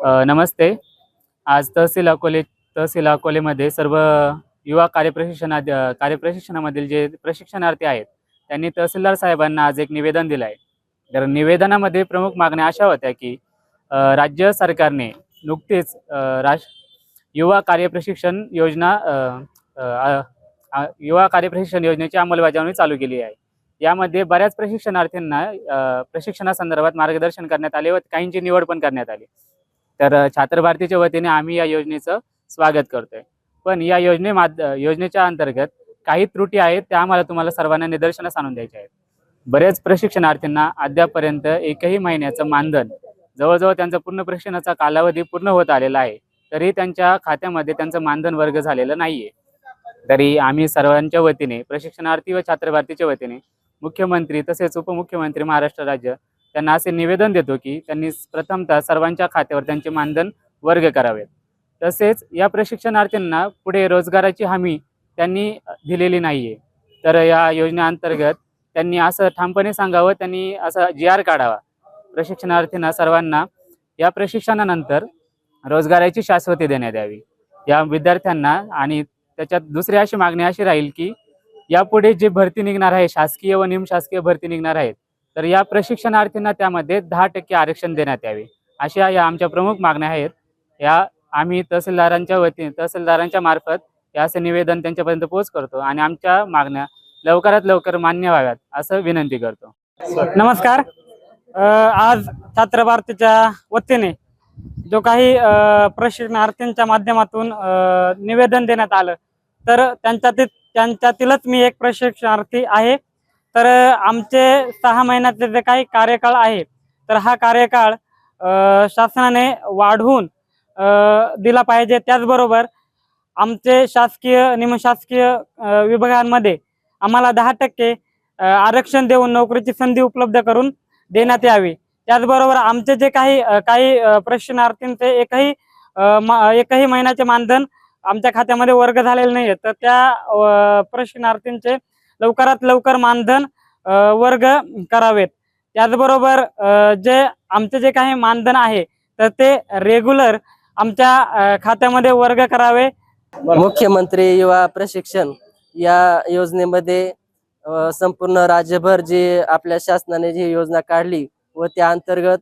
नमस्ते. आज तहसील अकोले तहसील अकोलेमध्ये सर्व युवा कार्यप्रशिक्षणा कार्यप्रशिक्षणामधील जे प्रशिक्षणार्थी आहेत त्यांनी तहसीलदार साहेबांना आज एक निवेदन दिलं आहे तर निवेदनामध्ये प्रमुख मागण्या अशा होत्या की राज्य सरकारने नुकतेच अ, युवा कार्यप्रशिक्षण योजना युवा कार्यप्रशिक्षण योजनेची अंमलबजावणी चालू केली आहे. यामध्ये बऱ्याच प्रशिक्षणार्थींना प्रशिक्षणासंदर्भात मार्गदर्शन करण्यात आले व काहींची निवड पण करण्यात आली. तर छात्रभारतीच्या छात्र भारतीच्या वतीने आम्ही या योजनेचं स्वागत करतोय. पण या योजने योजनेच्या अंतर्गत काही त्रुटी आहेत त्या आम्हाला तुम्हाला सर्वांना निदर्शनास आणून द्यायच्या आहेत. बरेच प्रशिक्षणार्थींना अद्यापर्यंत एकही महिन्याचं मानधन जवळजवळ त्यांचा पूर्ण प्रशिक्षणाचा कालावधी पूर्ण होत आलेला आहे तरी त्यांच्या खात्यामध्ये त्यांचं मानधन वर्ग झालेलं नाहीये. तरी आम्ही सर्वांच्या वतीने प्रशिक्षणार्थी व छात्रभारतीच्या वतीने मुख्यमंत्री तसेच उपमुख्यमंत्री महाराष्ट्र राज्य त्यांना असे निवेदन देतो की त्यांनी प्रथमतः सर्वांच्या खात्यावर त्यांचे मानधन वर्ग करावेत तसेच या प्रशिक्षणार्थींना पुढे रोजगाराची हमी त्यांनी दिलेली नाहीये. तर या योजनेअंतर्गत त्यांनी असं ठामपणे सांगावं त्यांनी असं जी आर काढावा. प्रशिक्षणार्थींना सर्वांना या प्रशिक्षणानंतर रोजगाराची शाश्वती देण्यात यावी. या विद्यार्थ्यांना आणि त्याच्यात दुसरी अशी मागणी अशी राहील की यापुढे जे भरती निघणार आहे शासकीय व निमशासकीय भरती निघणार आहेत तर या प्रशिक्षणार्थींना त्यामध्ये दहा टक्के आरक्षण देण्यात यावे. अशा या आमच्या प्रमुख मागण्या आहेत. या आम्ही तहसीलदारांच्या वतीने तहसीलदारांच्या मार्फत या असं निवेदन त्यांच्यापर्यंत पोहोच करतो आणि आमच्या मागण्या लवकरात लवकर मान्य व्हाव्यात असं विनंती करतो. नमस्कार. आज छात्र भारतीच्या वतीने जो काही प्रशिक्षणार्थींच्या माध्यमातून निवेदन देण्यात आलं तर त्यांच्यातील त्यांच्यातीलच मी एक प्रशिक्षणार्थी आहे. तर आमचे सहा महिन्याचे जे काही कार्यकाळ आहे तर हा कार्यकाळ शासनाने वाढवून दिला पाहिजे. त्याचबरोबर आमचे शासकीय निमशासकीय विभागांमध्ये आम्हाला दहा टक्के आरक्षण देऊन नोकरीची संधी उपलब्ध करून देण्यात यावी. त्याचबरोबर आमचे जे काही काही प्रशिक्षणार्थींचे एकही एकही महिन्याचे मानधन आमच्या खात्यामध्ये वर्ग झालेले नाही तर त्या प्रशिक्षणार्थींचे लवकरात लवकर मानधन वर्ग करावेत. त्याचबरोबर जे आमचे जे काही मानधन आहे तर ते रेग्युलर आमच्या खात्यामध्ये वर्ग करावे. मुख्यमंत्री युवा प्रशिक्षण या योजनेमध्ये संपूर्ण राज्यभर जे आपल्या शासनाने जी योजना काढली व त्या अंतर्गत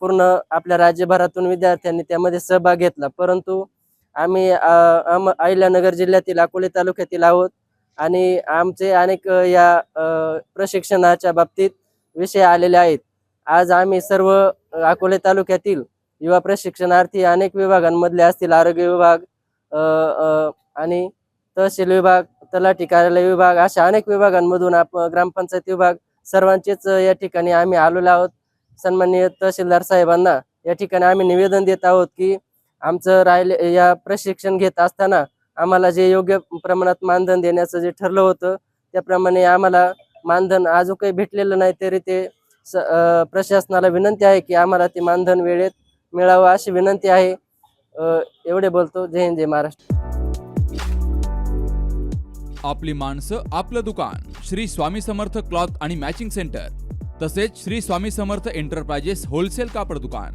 पूर्ण आपल्या राज्यभरातून विद्यार्थ्यांनी त्यामध्ये सहभाग घेतला. परंतु आम्ही अहिल्यानगर जिल्ह्यातील अकोले तालुक्यातील आहोत. आणि आमचे अनेक या प्रशिक्षणाच्या बाबतीत विषय आलेले आहेत. आज आम्ही सर्व अकोले तालुक्यातील युवा प्रशिक्षणार्थी अनेक विभागांमधले असतील आरोग्य विभाग आणि तहसील विभाग तलाठी कार्यालय विभाग अशा अनेक विभागांमधून आप ग्रामपंचायत विभाग सर्वांचेच या ठिकाणी आम्ही आलेलो आहोत. सन्माननीय तहसीलदार साहेबांना या ठिकाणी आम्ही निवेदन देत आहोत की आमचं राहिले या प्रशिक्षण घेत असताना आम्हाला जे योग्य प्रमाणात मानधन देण्याचं जे ठरलं होतं त्याप्रमाणे आम्हाला मानधन अजून काही भेटलेलं नाही तरी ते स प्रशासनाला विनंती आहे की आम्हाला ते मानधन वेळेत मिळावं अशी विनंती आहे. एवढे बोलतो. जय हिंद जय महाराष्ट्र. आपली माणसं आपलं दुकान. श्री स्वामी समर्थ क्लॉथ आणि मॅचिंग सेंटर. तसेच श्री स्वामी समर्थ एंटरप्राइजेस होलसेल कापड दुकान.